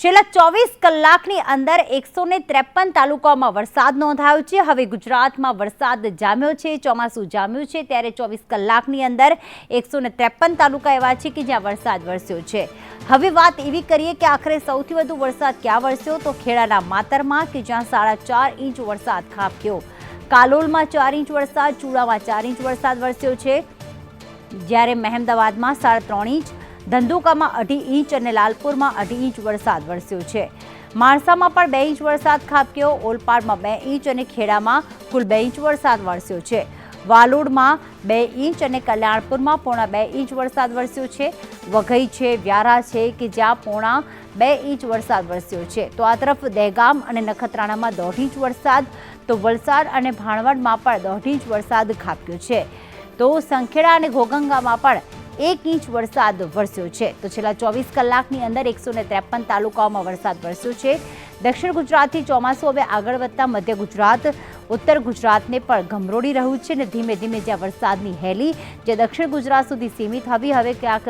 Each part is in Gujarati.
છેલ્લા ચોવીસ કલાકની અંદર એકસો ને ત્રેપન તાલુકાઓમાં વરસાદ નોંધાયો છે. હવે ગુજરાતમાં વરસાદ જામ્યો છે, ચોમાસું જામ્યું છે, ત્યારે ચોવીસ કલાકની અંદર એકસો ને ત્રેપન તાલુકા એવા છે કે જ્યાં વરસાદ વરસ્યો છે. હવે વાત એવી કરીએ કે આખરે સૌથી વધુ વરસાદ ક્યાં વરસ્યો? તો ખેડાના માતરમાં કે જ્યાં સાડા ચાર ઇંચ વરસાદ ખાબક્યો. કાલોલમાં ચાર ઇંચ વરસાદ, ચૂડામાં ચાર ઇંચ વરસાદ વરસ્યો છે. જ્યારે મહેમદાવાદમાં સાડા ત્રણ ઇંચ ધંધુકામાં અઢી ઇંચ અને લાલપુરમાં અઢી ઇંચ વરસાદ વરસ્યો છે. માણસામાં પણ બે ઇંચ વરસાદ ખાબક્યો. ઓલપાડમાં બે ઇંચ અને ખેડામાં કુલ બે ઇંચ વરસાદ વરસ્યો છે. વાલોડમાં બે ઇંચ અને કલ્યાણપુરમાં પોણા બે ઇંચ વરસાદ વરસ્યો છે. વઘઈ છે, વ્યારા છે કે જ્યાં પોણા બે ઇંચ વરસાદ વરસ્યો છે. તો આ તરફ દહેગામ અને નખત્રાણામાં દોઢ ઇંચ વરસાદ, તો વલસાડ અને ભાણવડમાં પણ દોઢ ઇંચ વરસાદ ખાબક્યો છે. તો સંખેડા અને ઘોગંગામાં પણ એક ઇંચ વરસાદ વરસ્યો છે. તો છેલ્લા ચોવીસ કલાકની અંદર એકસો ત્રેપન તાલુકાઓમાં વરસાદ વરસ્યો છે. દક્ષિણ ગુજરાતથી ચોમાસું હવે આગળ વધતા મધ્ય ગુજરાત, ઉત્તર ગુજરાતને પણ ગમરોડી રહ્યું છે અને ધીમે ધીમે જ્યાં વરસાદની હેલી જે દક્ષિણ ગુજરાત સુધી સીમિત હતી, હવે ક્યાંક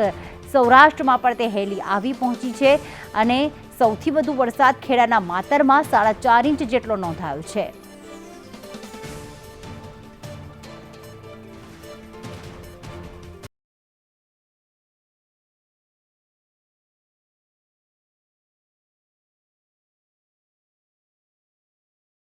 સૌરાષ્ટ્રમાં પણ તે હેલી આવી પહોંચી છે અને સૌથી વધુ વરસાદ ખેડાના માતરમાં સાડા ચાર ઇંચ જેટલો નોંધાયો છે.